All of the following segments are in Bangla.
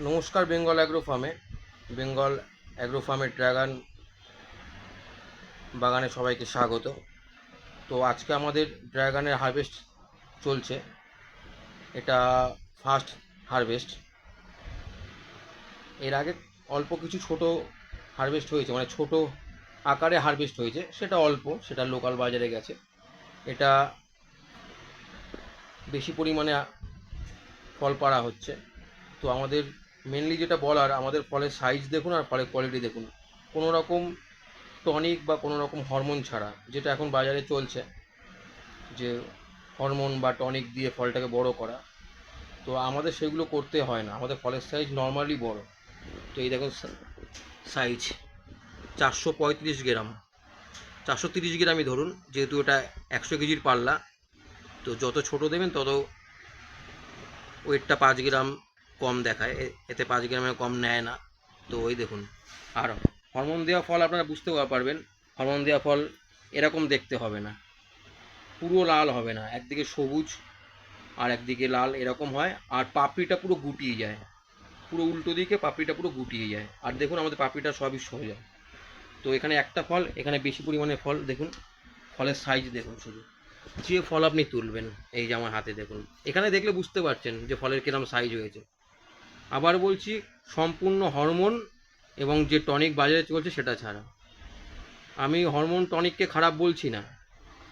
নমস্কার, বেঙ্গল অ্যাগ্রো ফার্মে। বেঙ্গল অ্যাগ্রো ফার্মের ড্রাগন বাগানে সবাইকে স্বাগত। তো আজকে আমাদের ড্রাগনের হারভেস্ট চলছে। এটা ফার্স্ট হারভেস্ট। এর আগে অল্প কিছু ছোট হারভেস্ট হয়েছে মানে ছোট আকারে হারভেস্ট হয়েছে। সেটা অল্প, সেটা লোকাল বাজারে গেছে। এটা বেশি পরিমাণে ফল পাড়া হচ্ছে। তো আমাদের মেনলি যেটা বলার, আমাদের ফলের সাইজ দেখুন আর ফলের কোয়ালিটি দেখুন। কোনো রকম টনিক বা কোনো রকম হরমোন ছাড়া, যেটা এখন বাজারে চলছে, যে হরমোন বা টনিক দিয়ে ফলটাকে বড় করা, তো আমাদের সেগুলো করতে হয় না। আমাদের ফলের সাইজ নর্মালি বড়। তো এই দেখুন সাইজ চারশো পঁয়ত্রিশ গ্রাম। চারশো তিরিশ গ্রামই ধরুন, যেহেতু এটা একশো কেজির পাল্লা, তো যত ছোট দেবেন তত ওয়েটটা পাঁচ গ্রাম কম দেখায় এতে পাঁচ গ্রামের কম নেয় না। তো ওই দেখুন। আর হরমোন দেওয়া ফল আপনারা বুঝতে পারবেন, হরমোন দেওয়া ফল এরকম দেখতে হবে না। পুরো লাল হবে না, একদিকে সবুজ আর একদিকে লাল এরকম হয়, আর পাপড়িটা পুরো গুটিয়ে যায়। পুরো উল্টো দিকে পাপড়িটা পুরো গুটিয়ে যায়। আর দেখুন, আমাদের পাপড়িটা সবই সোজা। তো এখানে একটা ফল, এখানে বেশি পরিমাণে ফল, দেখুন, ফলের সাইজ দেখুন শুধু। যে ফল আপনি তুলবেন, এই যে আমার হাতে দেখুন। এখানে দেখলে বুঝতে পারছেন যে ফলের কিরম সাইজ হয়েছে। আবার বলছি সম্পূর্ণ হরমোন এবং যে টনিক বাজারে চলছে সেটা ছাড়া। আমি হরমোন টনিককে খারাপ বলছি না,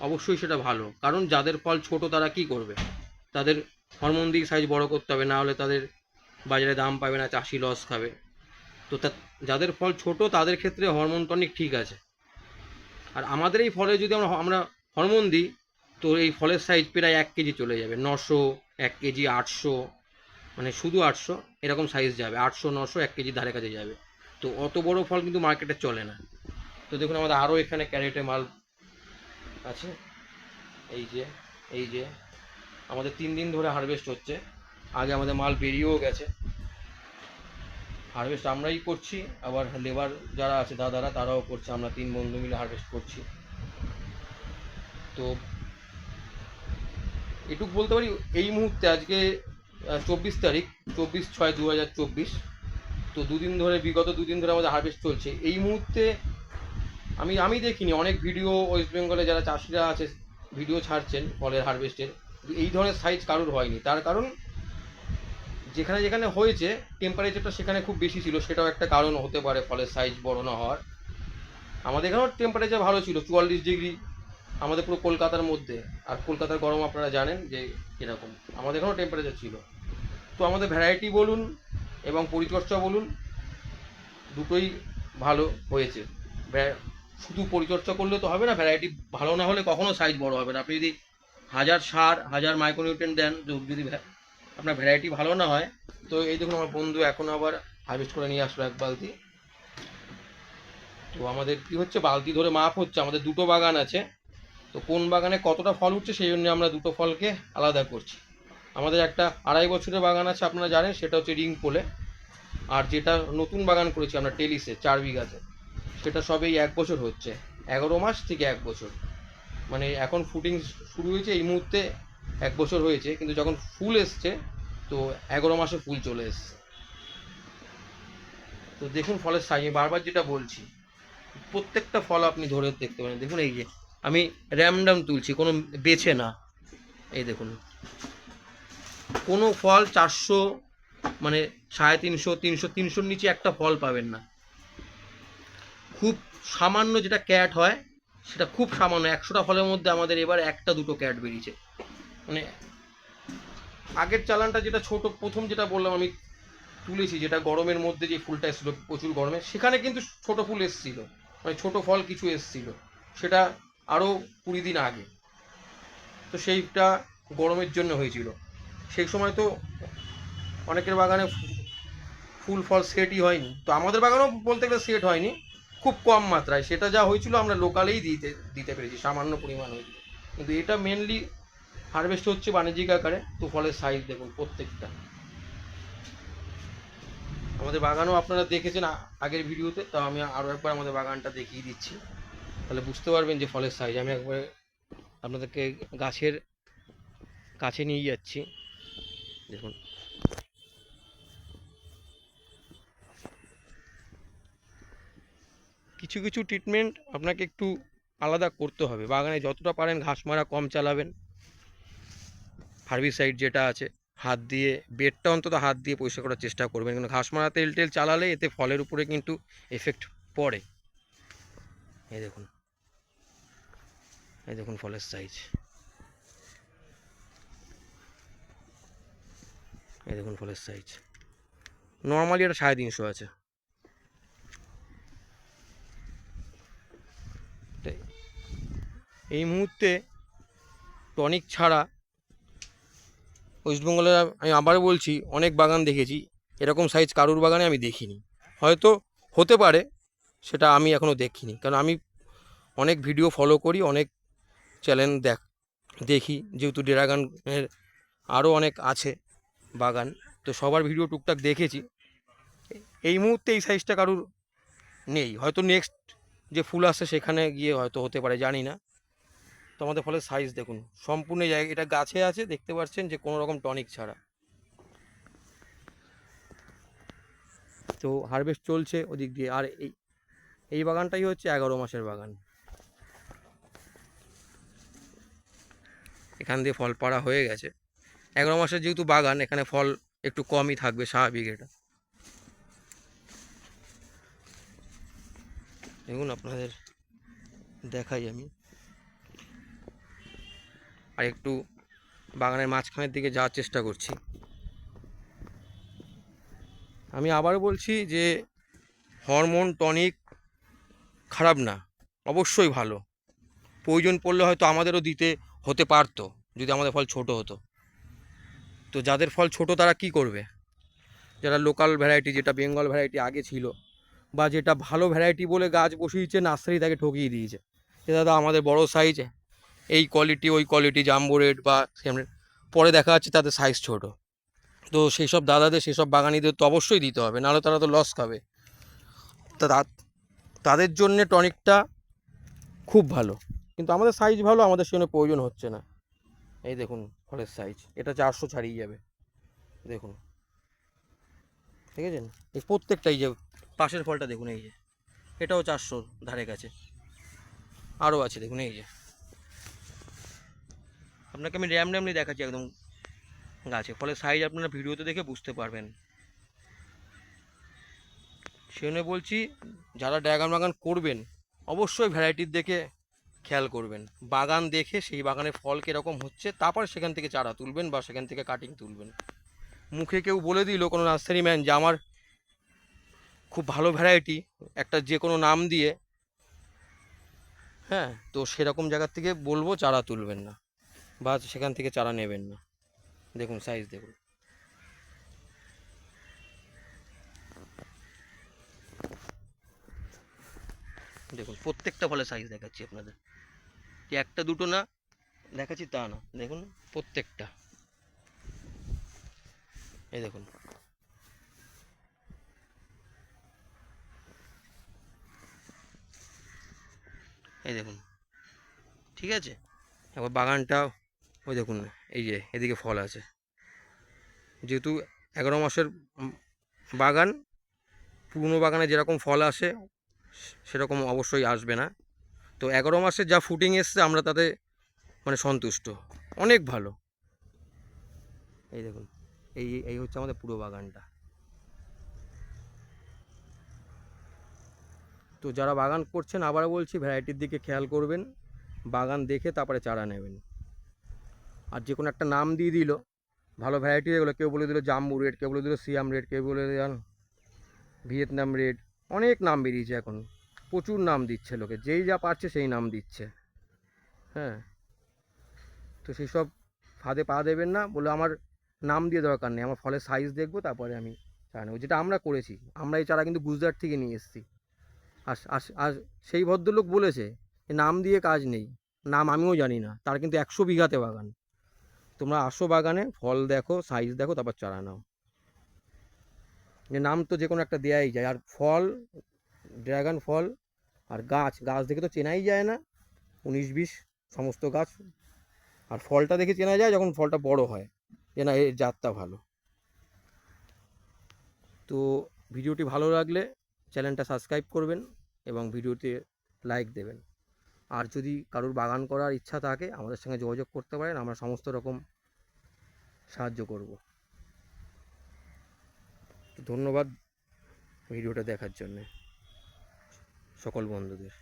অবশ্যই সেটা ভালো। কারণ যাদের ফল ছোট তারা কি করবে? তাদের হরমোন দিয়ে সাইজ বড় করতে হবে, না হলে তাদের বাজারে দাম পাবে না, চাষি লস খাবে। তো যাদের ফল ছোট তাদের ক্ষেত্রে হরমোন টনিক ঠিক আছে। আর আমাদের এই ফলে যদি আমরা আমরা হরমোন দিই, তো এই ফলের সাইজ প্রায় এক কেজি চলে যাবে, নশো, এক কেজি, আটশো। মানে শুধু আটশো, এরকম সাইজ যাবে। আটশো, নশো, এক কেজি ধারে কাছে যাবে। তো অত বড় ফল কিন্তু মার্কেটে চলে না। তো দেখুন, আমাদের আরও এখানে ক্যারেটে মাল আছে। এই যে এই যে। আমাদের তিন দিন ধরে হারভেস্ট হচ্ছে। আগে আমাদের মাল বেরিয়েও গেছে। হারভেস্ট আমরাই করছি, আবার লেবার যারা আছে, দাদারা, তারাও করছে। আমরা তিন বন্ধু মিলে হারভেস্ট করছি। তো এটুক বলতে পারি, এই মুহূর্তে আজকে চব্বিশ তারিখ, চব্বিশ ছয় দু হাজার চব্বিশ। তো দুদিন ধরে, বিগত দুদিন ধরে আমাদের হারভেস্ট চলছে। এই মুহূর্তে আমি আমি দেখিনি, অনেক ভিডিও ওয়েস্ট বেঙ্গলে যারা চাষিরা আছে, ভিডিও ছাড়ছেন ফলের হারভেস্টের এই ধরনের সাইজ কারোর হয়নি। তার কারণ, যেখানে যেখানে হয়েছে টেম্পারেচারটা সেখানে খুব বেশি ছিল। সেটাও একটা কারণ হতে পারে ফলের সাইজ বড় না হওয়ার। আমাদের এখানেও টেম্পারেচার ভালো ছিল, চুয়াল্লিশ ডিগ্রি। আমাদের পুরো কলকাতার মধ্যে। আর কলকাতার গরম আপনারা জানেন যে এরকম আমাদের এখানেও টেম্পারেচার ছিল। তো আমাদের ভ্যারাইটি বলুন এবং পরিচর্যা বলুন, দুটোই ভালো হয়েছে। শুধু পরিচর্যা করলে তো হবে না ভ্যারাইটি ভালো না হলে কখনো সাইজ বড় হবে না। আপনি যদি হাজার সার, হাজার মাইক্রোনিউট্রেন দেন, যদি আপনার ভ্যারাইটি ভালো না হয়, তো এই দেখুন আমার বন্ধু এখন আবার হারভেস্ট করে নিয়ে আসলো এক বালতি। তো আমাদের কি হচ্ছে, বালতি ধরে মাপ হচ্ছে, আমাদের দুটো বাগান আছে। তো কোন বাগানে কতটা ফল উঠছে, সেই জন্য আমরা দুটো ফলকে আলাদা করছি। আমাদের একটা আড়াই বছরের বাগান আছে, আপনারা জানেন, সেটা হচ্ছে রিং পোলে। আর যেটা নতুন বাগান করেছি আমরা টেলিসে, চার বিঘাতে। সেটা সবেই এক বছর হচ্ছে। এগারো মাস থেকে এক বছর। মানে এখন ফুটিং শুরু হয়েছে, এই মুহূর্তে এক বছর হয়েছে, কিন্তু যখন ফুল এসছে, তো এগারো মাসে ফুল চলে এসছে। তো দেখুন ফলের সাইজ বারবার যেটা বলছি, প্রত্যেকটা ফল আপনি ধরে দেখতে পারেন। দেখুন এই যে, আমি র্যামডাম তুলছি, কোনো বেছে না। এই দেখুন। কোনো ফল চারশো মানে সাড়ে তিনশো তিনশো, তিনশোর নিচে একটা ফল পাবেন না। খুব সামান্য যেটা ক্যাট হয়, সেটা খুব সামান্য। একশোটা ফলের মধ্যে আমাদের এবার একটা দুটো ক্যাট বেরিয়েছে। মানে আগের চালানটা যেটা ছোট, প্রথম যেটা বললাম আমি তুলেছি, যেটা গরমের মধ্যে যে ফুলটা এসেছিল, প্রচুর গরমে, সেখানে কিন্তু ছোট ফুল এসেছিল। মানে ছোট ফল কিছু এসেছিল। সেটা আরও কুড়ি দিন আগে। তো সেইটা গরমের জন্য হয়েছিল। সেই সময় তো অনেকের বাগানে ফুল, ফল সেটই হয়নি। তো আমাদের বাগানেও বলতে গেলে সেট হয়নি। খুব কম মাত্রায়। সেটা যা হয়েছিল আমরা লোকালেই দিতে দিতে পেরেছি। সামান্য পরিমাণ হয়েছিল। কিন্তু এটা মেনলি হারভেস্ট হচ্ছে বাণিজ্যিক আকারে। তো ফলের সাইজ দেখুন প্রত্যেকটা। আমাদের বাগানও আপনারা দেখেছেন আগের ভিডিওতে। তো আমি আরও একবার আমাদের বাগানটা দেখিয়ে দিচ্ছি। তাহলে বুঝতে পারবেন যে ফলের সাইজ আমি একবার আপনাদেরকে গাছের কাছে নিয়ে যাচ্ছি। দেখুন। কিছু কিছু ট্রিটমেন্ট আপনাকে একটু আলাদা করতে হবে। বাগানে যতটা পারেন ঘাস মারা কম চালাবেন। হার্বিসাইড যেটা আছে, হাত দিয়ে, বেডটা অন্তত হাত দিয়ে পরিষ্কার করার চেষ্টা করবেন। কিন্তু ঘাস মারা তেল টেল চালালে এতে ফলের উপরে কিন্তু এফেক্ট পড়ে। এই দেখুন। এই দেখুন ফলের সাইজ এই দেখুন ফলের সাইজ নর্মালি এটা সাড়ে তিনশো আছে। এই মুহূর্তে টনিক ছাড়া ওয়েস্টবেঙ্গলে আমি আবার বলছি, অনেক বাগান দেখেছি, এরকম সাইজ কারুর বাগানে আমি দেখিনি। হয়তো হতে পারে, সেটা আমি এখনও দেখিনি। কারণ আমি অনেক ভিডিও ফলো করি, অনেক চ্যানেল দেখ, দেখি। যেহেতু ডেরাগানের আরও অনেক আছে বাগান। তো সবার ভিডিও টুকটাক দেখেছি। এই মুহূর্তে এই সাইজটা কারুর নেই। হয়তো নেক্সট যে ফুল আসে সেখানে গিয়ে হয়তো হতে পারে, জানি না। তো আমাদের ফলে সাইজ দেখুন। সম্পূর্ণ জায়গা, এটা গাছে আছে, দেখতে পাচ্ছেন যে কোনো রকম টনিক ছাড়া। তো হারভেস্ট চলছে ওদিক দিয়ে। আর এই এই বাগানটাই হচ্ছে এগারো মাসের বাগান। এখান দিয়ে ফল পাড়া হয়ে গেছে। এগারো মাসের যেহেতু বাগান, এখানে ফল একটু কমই থাকবে স্বাভাবিক এটা। দেখুন আপনাদের দেখাই আমি। আর একটু বাগানের মাঝখানের দিকে যাওয়ার চেষ্টা করছি। আমি আবারও বলছি যে, হরমোন, টনিক খারাপ না, অবশ্যই ভালো। প্রয়োজন পড়লে হয়তো আমাদেরও দিতে হতে পারতো, যদি আমাদের ফল ছোট হতো। তো যাদের ফল ছোট তারা কি করবে? যারা লোকাল ভ্যারাইটি যেটা বেঙ্গল ভ্যারাইটি আগে ছিল বা যেটা ভালো ভ্যারাইটি বলে গাছ বসিয়েছে নার্সারি তাকে ঠকিয়ে দিয়েছে। যে দাদা আমাদের বড় সাইজ এই কোয়ালিটি ওই কোয়ালিটি জাম্বো রেড বা পরে দেখা যাচ্ছে তাদের সাইজ ছোট। তো সেই সব দাদাদের, সেসব বাগানিদের তো অবশ্যই দিতে হবে, নাহলে তারা তো লস খাবে। তা তাদের জন্যে টনিকটা খুব ভালো। কিন্তু আমাদের সাইজ ভালো, আমাদের সেখানে প্রয়োজন হচ্ছে না। এই দেখুন, ফলের সাইজ এটা চারশো ছাড়িয়ে যাবে। দেখুন। দেখেছেন এই প্রত্যেকটাই যে পাশের ফলটা দেখুন, এই যে। এটাও চারশো ধারে কাছে আরও আছে, দেখুন, এই যে। আপনাকে আমি র্যাম র্যামলি দেখাচ্ছি একদম গাছে। ফলে সাইজ আপনারা ভিডিওতে দেখে বুঝতে পারবেন। সেজন্য বলছি, যারা ড্রাগন বাগান করবেন, অবশ্যই ভ্যারাইটির দেখে খেয়াল করবেন। বাগান দেখে সেই বাগানে ফল কীরকম হচ্ছে, তারপর সেখান থেকে চারা তুলবেন বা সেখান থেকে কাটিং তুলবেন। মুখে কেউ বলে দিল কোনো নার্সারি ম্যান যে, আমার খুব ভালো ভ্যারাইটি একটা যে কোনো নাম দিয়ে হ্যাঁ তো সেরকম জায়গার থেকে বলব চারা তুলবেন না বা সেখান থেকে চারা নেবেন না। দেখুন সাইজ দেখুন। দেখুন, প্রত্যেকটা ফলের সাইজ দেখাচ্ছি আপনাদের। যে একটা দুটো না, দেখাচ্ছি তা না। দেখুন প্রত্যেকটা। এই দেখুন। এই দেখুন। ঠিক আছে? এবার বাগানটা, ওই দেখুন এই যে এদিকে ফল আছে। যেহেতু এগারো মাসের বাগান, পুরনো বাগানে যেরকম ফল আসে সেরকম অবশ্যই আসবে না। তো এগারো মাসে যা ফুটিং এসছে, আমরা তাতে মানে সন্তুষ্ট। অনেক ভালো। এই দেখুন, এই এই হচ্ছে আমাদের পুরো বাগানটা। তো যারা বাগান করছেন আবারও বলছি ভ্যারাইটির দিকে খেয়াল করবেন। বাগান দেখে তারপরে চারা নেবেন। আর যে কোনো একটা নাম দিয়ে দিল। ভালো ভ্যারাইটি এগুলো কেউ বলে দিল জাম্বু রেড, কেউ বলে দিল সিয়াম রেড, কেউ বলে দিল ভিয়েতনাম রেড। অনেক নাম বেরিয়েছে এখন। প্রচুর নাম দিচ্ছে লোকে, যেই যা পারছে সেই নাম দিচ্ছে। হ্যাঁ? তো সেই সব ফাঁদে পা দেবেন না, বলে আমার নাম দিয়ে দরকার নেই, আমার ফলের সাইজ দেখব, তারপরে আমি চারা নেব। যেটা আমরা করেছি, আমরা এই চারা কিন্তু গুজরাট থেকে নিয়ে এসেছি। আর আর সেই ভদ্রলোক বলেছে যে, নাম দিয়ে কাজ নেই, নাম আমিও জানি না, তার কিন্তু একশো বিঘাতে বাগান। তোমরা আসো বাগানে, ফল দেখো সাইজ দেখো, তারপর চারা নাও। যে নাম তো যে কোনো একটা দেয়াই যায়, আর ফল ড্রাগন ফল আর গাছ গাছ দেখে তো চেনাই যায় না। উনিশ, বিশ, সমস্ত গাছ। আর ফলটা দেখে চেনা যায় যখন ফলটা বড় হয়, যে না, এর জাতটা ভালো। তো ভিডিওটি ভালো লাগলে চ্যানেলটা সাবস্ক্রাইব করবেন এবং ভিডিওতে লাইক দেবেন। আর যদি কারোর বাগান করার ইচ্ছা থাকে, আমাদের সঙ্গে যোগাযোগ করতে পারেন। আমরা সমস্ত রকম সাহায্য করব। ধন্যবাদ ভিডিওটা দেখার জন্যে। সকল বন্ধুদের।